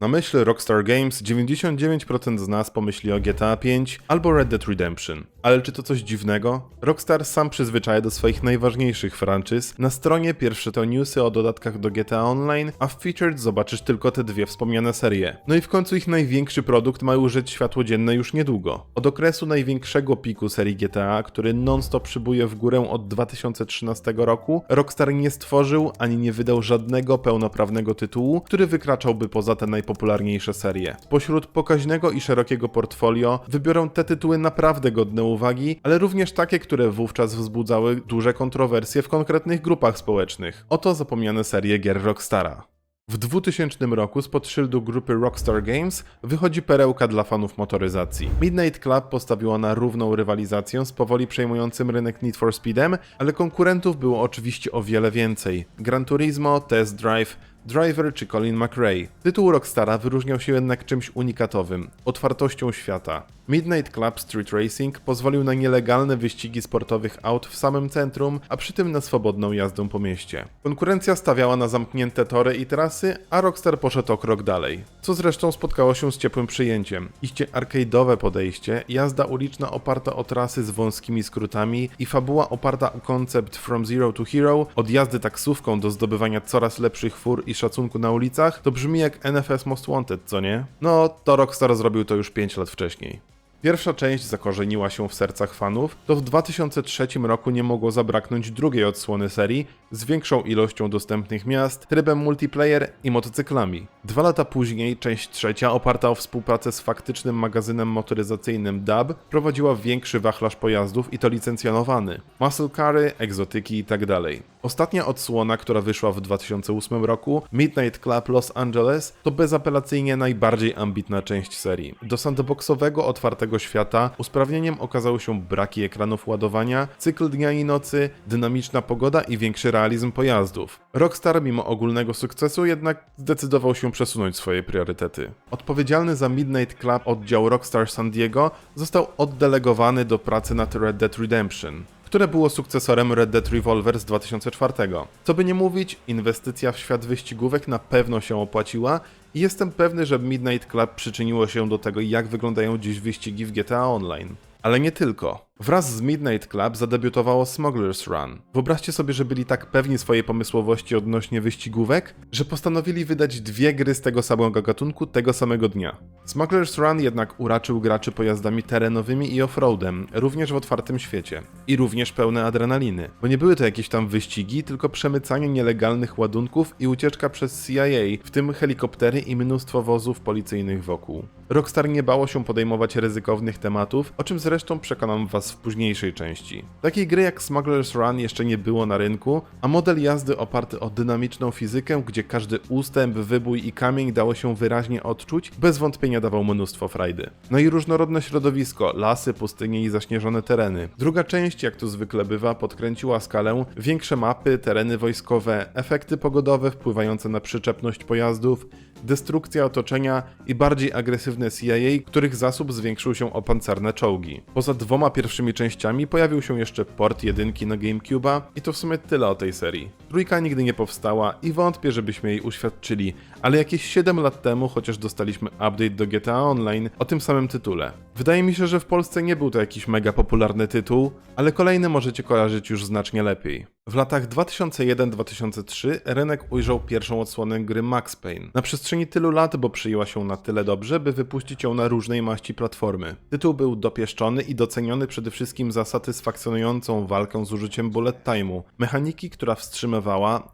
Na myśl Rockstar Games 99% z nas pomyśli o GTA 5 albo Red Dead Redemption. Ale czy to coś dziwnego? Rockstar sam przyzwyczaja do swoich najważniejszych franczyz. Na stronie pierwsze to newsy o dodatkach do GTA Online, a w Featured zobaczysz tylko te dwie wspomniane serie. No i w końcu ich największy produkt ma ujrzeć światło dzienne już niedługo. Od okresu największego piku serii GTA, który non-stop przybuje w górę od 2013 roku, Rockstar nie stworzył ani nie wydał żadnego pełnoprawnego tytułu, który wykraczałby poza te najpopularniejsze serie. Spośród pokaźnego i szerokiego portfolio wybiorą te tytuły naprawdę godne uwagi, ale również takie, które wówczas wzbudzały duże kontrowersje w konkretnych grupach społecznych. Oto zapomniane serie gier Rockstara. W 2000 roku spod szyldu grupy Rockstar Games wychodzi perełka dla fanów motoryzacji. Midnight Club postawiła na równą rywalizację z powoli przejmującym rynek Need for Speedem, ale konkurentów było oczywiście o wiele więcej. Gran Turismo, Test Drive, Driver czy Colin McRae. Tytuł Rockstara wyróżniał się jednak czymś unikatowym otwartością świata. Midnight Club Street Racing pozwolił na nielegalne wyścigi sportowych aut w samym centrum, a przy tym na swobodną jazdę po mieście. Konkurencja stawiała na zamknięte tory i trasy, a Rockstar poszedł o krok dalej. Co zresztą spotkało się z ciepłym przyjęciem. Iście arcade'owe podejście, jazda uliczna oparta o trasy z wąskimi skrótami i fabuła oparta o koncept From Zero to Hero, od jazdy taksówką do zdobywania coraz lepszych fur i szacunku na ulicach, to brzmi jak NFS Most Wanted, co nie? No, to Rockstar zrobił to już 5 lat wcześniej. Pierwsza część zakorzeniła się w sercach fanów, to w 2003 roku nie mogło zabraknąć drugiej odsłony serii z większą ilością dostępnych miast, trybem multiplayer i motocyklami. Dwa lata później część trzecia, oparta o współpracę z faktycznym magazynem motoryzacyjnym DAB, prowadziła większy wachlarz pojazdów i to licencjonowany. Muscle cary, egzotyki itd. Ostatnia odsłona, która wyszła w 2008 roku, Midnight Club Los Angeles, to bezapelacyjnie najbardziej ambitna część serii. Do sandboxowego, otwartego świata usprawnieniem okazały się braki ekranów ładowania, cykl dnia i nocy, dynamiczna pogoda i większy realizm pojazdów. Rockstar mimo ogólnego sukcesu jednak zdecydował się przesunąć swoje priorytety. Odpowiedzialny za Midnight Club oddział Rockstar San Diego został oddelegowany do pracy nad Red Dead Redemption które było sukcesorem Red Dead Revolver z 2004. Co by nie mówić, inwestycja w świat wyścigówek na pewno się opłaciła i jestem pewny, że Midnight Club przyczyniło się do tego, jak wyglądają dziś wyścigi w GTA Online. Ale nie tylko. Wraz z Midnight Club zadebiutowało Smuggler's Run. Wyobraźcie sobie, że byli tak pewni swojej pomysłowości odnośnie wyścigówek, że postanowili wydać dwie gry z tego samego gatunku tego samego dnia. Smuggler's Run jednak uraczył graczy pojazdami terenowymi i offroadem, również w otwartym świecie. I również pełne adrenaliny. Bo nie były to jakieś tam wyścigi, tylko przemycanie nielegalnych ładunków i ucieczka przez CIA, w tym helikoptery i mnóstwo wozów policyjnych wokół. Rockstar nie bało się podejmować ryzykownych tematów, o czym zresztą przekonam was w późniejszej części. Takiej gry jak Smuggler's Run jeszcze nie było na rynku, a model jazdy oparty o dynamiczną fizykę, gdzie każdy ustęp, wybój i kamień dało się wyraźnie odczuć, bez wątpienia dawał mnóstwo frajdy. No i różnorodne środowisko, lasy, pustynie i zaśnieżone tereny. Druga część, jak to zwykle bywa, podkręciła skalę, większe mapy, tereny wojskowe, efekty pogodowe wpływające na przyczepność pojazdów, destrukcja otoczenia i bardziej agresywne CIA, których zasób zwiększył się o pancerne czołgi. Poza dwoma pierwszymi częściami pojawił się jeszcze port jedynki na GameCube'a i to w sumie tyle o tej serii. Trójka nigdy nie powstała i wątpię, żebyśmy jej uświadczyli, ale jakieś 7 lat temu chociaż dostaliśmy update do GTA Online o tym samym tytule. Wydaje mi się, że w Polsce nie był to jakiś mega popularny tytuł, ale kolejny możecie kojarzyć już znacznie lepiej. W latach 2001-2003 rynek ujrzał pierwszą odsłonę gry Max Payne. Na przestrzeni tylu lat, bo przyjęła się na tyle dobrze, by wypuścić ją na różnej maści platformy. Tytuł był dopieszczony i doceniony przede wszystkim za satysfakcjonującą walkę z użyciem bullet time'u, mechaniki, która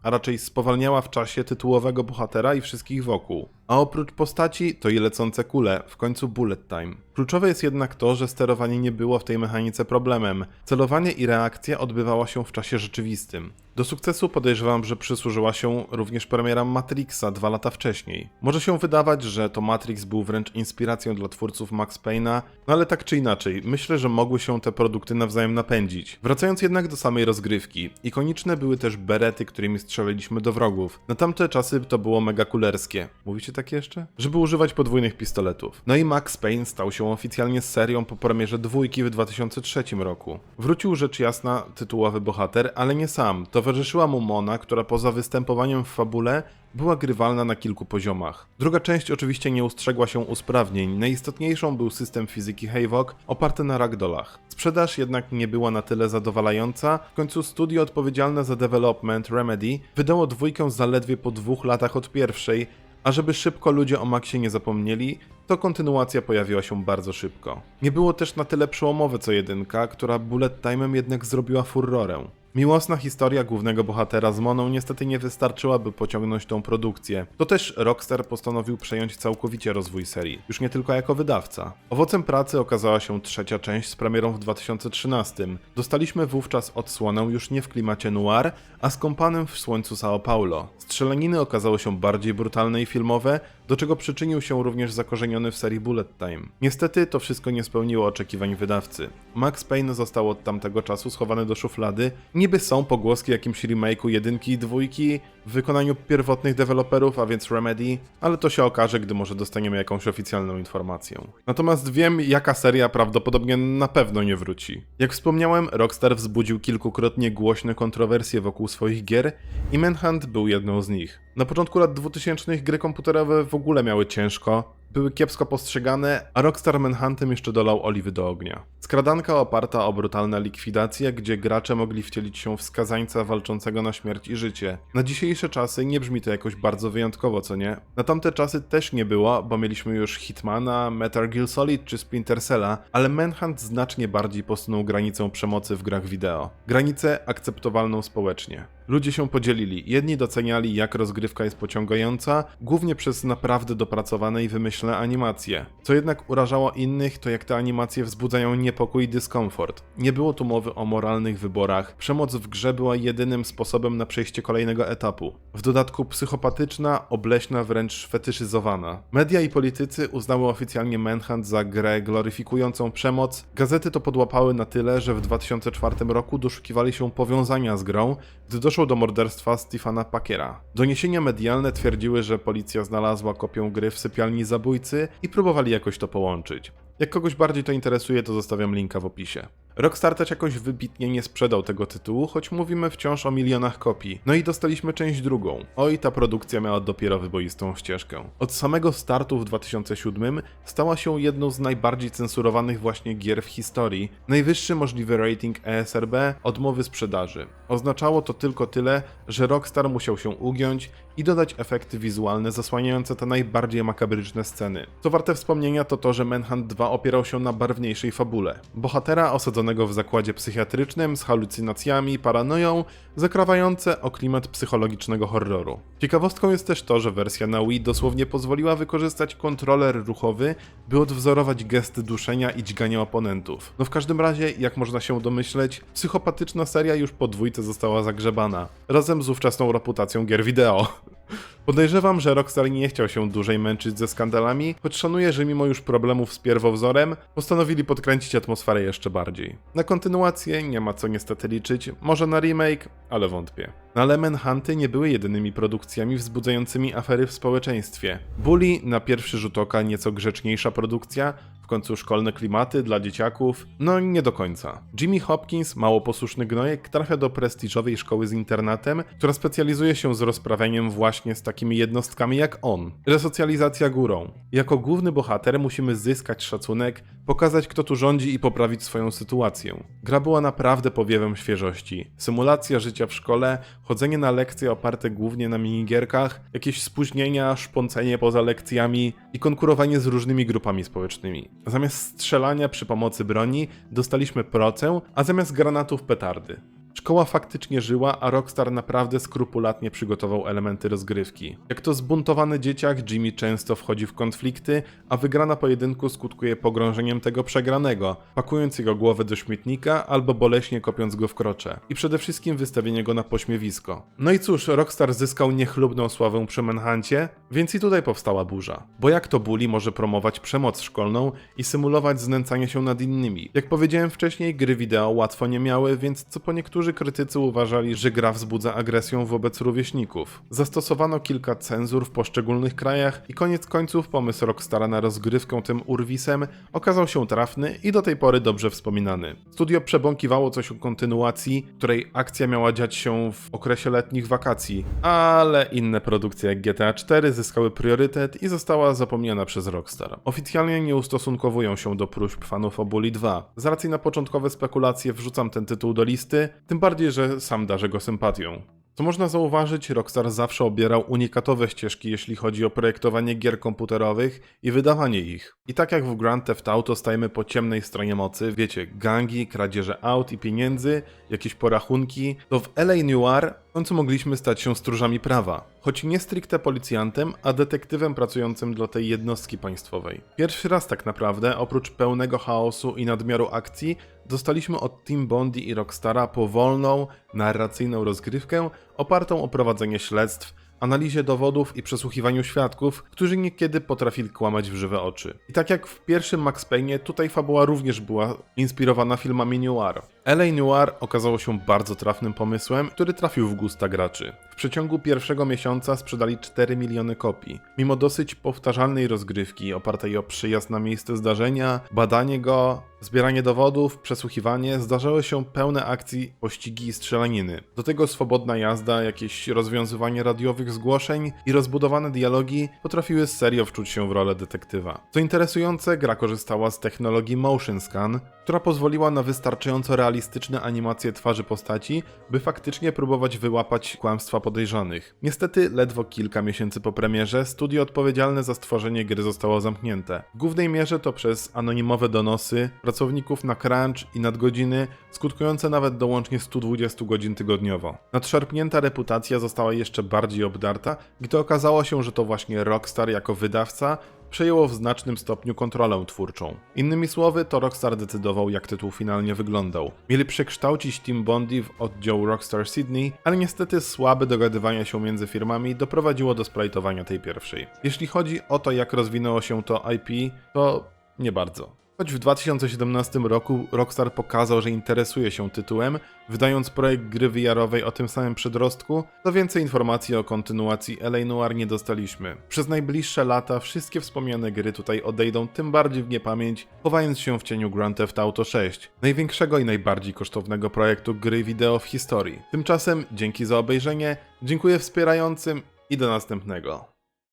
a raczej spowalniała w czasie tytułowego bohatera i wszystkich wokół. A oprócz postaci, to i lecące kule, w końcu bullet time. Kluczowe jest jednak to, że sterowanie nie było w tej mechanice problemem. Celowanie i reakcja odbywała się w czasie rzeczywistym. Do sukcesu podejrzewam, że przysłużyła się również premiera Matrixa dwa lata wcześniej. Może się wydawać, że to Matrix był wręcz inspiracją dla twórców Max Payne'a, no ale tak czy inaczej, myślę, że mogły się te produkty nawzajem napędzić. Wracając jednak do samej rozgrywki, ikoniczne były też berety, którymi strzeliliśmy do wrogów. Na tamte czasy to było mega kulerskie. Mówicie tak jeszcze? Żeby używać podwójnych pistoletów. No i Max Payne stał się oficjalnie serią po premierze dwójki w 2003 roku. Wrócił rzecz jasna tytułowy bohater, ale nie sam. Towarzyszyła mu Mona, która poza występowaniem w fabule była grywalna na kilku poziomach. Druga część oczywiście nie ustrzegła się usprawnień. Najistotniejszą był system fizyki Havok oparty na ragdollach. Sprzedaż jednak nie była na tyle zadowalająca. W końcu studio odpowiedzialne za development Remedy wydało dwójkę zaledwie po dwóch latach od pierwszej, a żeby szybko ludzie o Maxie nie zapomnieli, to kontynuacja pojawiła się bardzo szybko. Nie było też na tyle przełomowe co jedynka, która bullet time'em jednak zrobiła furorę. Miłosna historia głównego bohatera z Moną niestety nie wystarczyła, by pociągnąć tą produkcję. To też Rockstar postanowił przejąć całkowicie rozwój serii, już nie tylko jako wydawca. Owocem pracy okazała się trzecia część z premierą w 2013. Dostaliśmy wówczas odsłonę już nie w klimacie noir, a skąpanym w słońcu São Paulo. Strzelaniny okazały się bardziej brutalne i filmowe, do czego przyczynił się również zakorzeniony w serii Bullet Time. Niestety to wszystko nie spełniło oczekiwań wydawcy. Max Payne został od tamtego czasu schowany do szuflady. Niby są pogłoski jakimś remake'u jedynki i dwójki w wykonaniu pierwotnych deweloperów, a więc Remedy, ale to się okaże, gdy może dostaniemy jakąś oficjalną informację. Natomiast wiem, jaka seria prawdopodobnie na pewno nie wróci. Jak wspomniałem, Rockstar wzbudził kilkukrotnie głośne kontrowersje wokół swoich gier i Manhunt był jedną z nich. Na początku lat 2000 gry komputerowe w ogóle miały ciężko, były kiepsko postrzegane, a Rockstar Manhuntem jeszcze dolał oliwy do ognia. Skradanka oparta o brutalne likwidacje, gdzie gracze mogli wcielić się w skazańca walczącego na śmierć i życie. Na dzisiejsze czasy nie brzmi to jakoś bardzo wyjątkowo, co nie? Na tamte czasy też nie było, bo mieliśmy już Hitmana, Metal Gear Solid czy Splinter Cella, ale Manhunt znacznie bardziej posunął granicę przemocy w grach wideo. Granicę akceptowalną społecznie. Ludzie się podzielili. Jedni doceniali, jak rozgrywka jest pociągająca, głównie przez naprawdę dopracowane i wymyślne animacje. Co jednak urażało innych, to jak te animacje wzbudzają niepokój i dyskomfort. Nie było tu mowy o moralnych wyborach. Przemoc w grze była jedynym sposobem na przejście kolejnego etapu. W dodatku psychopatyczna, obleśna, wręcz fetyszyzowana. Media i politycy uznały oficjalnie Manhunt za grę gloryfikującą przemoc. Gazety to podłapały na tyle, że w 2004 roku doszukiwali się powiązania z grą, gdy doszło do morderstwa Stephena Packera. Doniesienia medialne twierdziły, że policja znalazła kopię gry w sypialni zabójcy i próbowali jakoś to połączyć. Jak kogoś bardziej to interesuje, to zostawiam linka w opisie. Rockstar też jakoś wybitnie nie sprzedał tego tytułu, choć mówimy wciąż o milionach kopii. No i dostaliśmy część drugą. Oj, ta produkcja miała dopiero wyboistą ścieżkę. Od samego startu w 2007 stała się jedną z najbardziej censurowanych właśnie gier w historii. Najwyższy możliwy rating ESRB odmowy sprzedaży. Oznaczało to tylko tyle, że Rockstar musiał się ugiąć i dodać efekty wizualne zasłaniające te najbardziej makabryczne sceny. Co warte wspomnienia to to, że Manhunt 2 opierał się na barwniejszej fabule. Bohatera osadzonego w zakładzie psychiatrycznym z halucynacjami, paranoją, zakrawające o klimat psychologicznego horroru. Ciekawostką jest też to, że wersja na Wii dosłownie pozwoliła wykorzystać kontroler ruchowy, by odwzorować gesty duszenia i dźgania oponentów. No w każdym razie, jak można się domyśleć, psychopatyczna seria już po dwójce została zagrzebana, razem z ówczesną reputacją gier wideo. Podejrzewam, że Rockstar nie chciał się dłużej męczyć ze skandalami, choć szanuję, że mimo już problemów z pierwowzorem, postanowili podkręcić atmosferę jeszcze bardziej. Na kontynuację nie ma co niestety liczyć, może na remake, ale wątpię. Ale Manhunty nie były jedynymi produkcjami wzbudzającymi afery w społeczeństwie. Bully na pierwszy rzut oka nieco grzeczniejsza produkcja, w końcu szkolne klimaty dla dzieciaków? No nie do końca. Jimmy Hopkins, mało posłuszny gnojek, trafia do prestiżowej szkoły z internatem, która specjalizuje się z rozprawianiem właśnie z takimi jednostkami jak on. Resocjalizacja górą. Jako główny bohater musimy zyskać szacunek, pokazać kto tu rządzi i poprawić swoją sytuację. Gra była naprawdę powiewem świeżości. Symulacja życia w szkole, chodzenie na lekcje oparte głównie na minigierkach, jakieś spóźnienia, szpącenie poza lekcjami i konkurowanie z różnymi grupami społecznymi. Zamiast strzelania przy pomocy broni dostaliśmy procę, a zamiast granatów petardy. Szkoła faktycznie żyła, a Rockstar naprawdę skrupulatnie przygotował elementy rozgrywki. Jak to zbuntowany dzieciak, Jimmy często wchodzi w konflikty, a wygrana pojedynku skutkuje pogrążeniem tego przegranego, pakując jego głowę do śmietnika albo boleśnie kopiąc go w krocze. I przede wszystkim wystawienie go na pośmiewisko. No i cóż, Rockstar zyskał niechlubną sławę przy Manhuncie, więc i tutaj powstała burza. Bo jak to Bully może promować przemoc szkolną i symulować znęcanie się nad innymi? Jak powiedziałem wcześniej, gry wideo łatwo nie miały, więc co po niektórzy niektórzy krytycy uważali, że gra wzbudza agresję wobec rówieśników. Zastosowano kilka cenzur w poszczególnych krajach i koniec końców pomysł Rockstara na rozgrywkę tym urwisem okazał się trafny i do tej pory dobrze wspominany. Studio przebąkiwało coś o kontynuacji, której akcja miała dziać się w okresie letnich wakacji, ale inne produkcje jak GTA 4 zyskały priorytet i została zapomniana przez Rockstar. Oficjalnie nie ustosunkowują się do próśb fanów o Bully 2. Z racji na początkowe spekulacje wrzucam ten tytuł do listy, tym bardziej, że sam darzę go sympatią. Co można zauważyć, Rockstar zawsze obierał unikatowe ścieżki, jeśli chodzi o projektowanie gier komputerowych i wydawanie ich. I tak jak w Grand Theft Auto stajemy po ciemnej stronie mocy, wiecie, gangi, kradzieże aut i pieniędzy, jakieś porachunki, to w LA Noir w końcu mogliśmy stać się stróżami prawa. Choć nie stricte policjantem, a detektywem pracującym dla tej jednostki państwowej. Pierwszy raz tak naprawdę, oprócz pełnego chaosu i nadmiaru akcji, dostaliśmy od Team Bondi i Rockstara powolną, narracyjną rozgrywkę opartą o prowadzenie śledztw, analizie dowodów i przesłuchiwaniu świadków, którzy niekiedy potrafili kłamać w żywe oczy. I tak jak w pierwszym Max Payne, tutaj fabuła również była inspirowana filmami noir. LA Noir okazało się bardzo trafnym pomysłem, który trafił w gusta graczy. W przeciągu pierwszego miesiąca sprzedali 4 miliony kopii. Mimo dosyć powtarzalnej rozgrywki opartej o przyjazd na miejsce zdarzenia, badanie go, zbieranie dowodów, przesłuchiwanie, zdarzały się pełne akcji, pościgi i strzelaniny. Do tego swobodna jazda, jakieś rozwiązywanie radiowych zgłoszeń i rozbudowane dialogi potrafiły serio wczuć się w rolę detektywa. Co interesujące, gra korzystała z technologii Motion Scan, która pozwoliła na wystarczająco realistyczne animacje twarzy postaci, by faktycznie próbować wyłapać kłamstwa podejrzanych. Niestety, ledwo kilka miesięcy po premierze, studio odpowiedzialne za stworzenie gry zostało zamknięte. W głównej mierze to przez anonimowe donosy pracowników na crunch i nadgodziny, skutkujące nawet do łącznie 120 godzin tygodniowo. Nadszarpnięta reputacja została jeszcze bardziej obdarta, gdy okazało się, że to właśnie Rockstar jako wydawca przejęło w znacznym stopniu kontrolę twórczą. Innymi słowy, to Rockstar decydował, jak tytuł finalnie wyglądał. Mieli przekształcić Team Bondi w oddział Rockstar Sydney, ale niestety słabe dogadywanie się między firmami doprowadziło do splajtowania tej pierwszej. Jeśli chodzi o to, jak rozwinęło się to IP, to nie bardzo. Choć w 2017 roku Rockstar pokazał, że interesuje się tytułem, wydając projekt gry VR-owej o tym samym przedrostku, to więcej informacji o kontynuacji LA Noir nie dostaliśmy. Przez najbliższe lata wszystkie wspomniane gry tutaj odejdą tym bardziej w niepamięć, chowając się w cieniu Grand Theft Auto 6, największego i najbardziej kosztownego projektu gry wideo w historii. Tymczasem, dzięki za obejrzenie, dziękuję wspierającym i do następnego.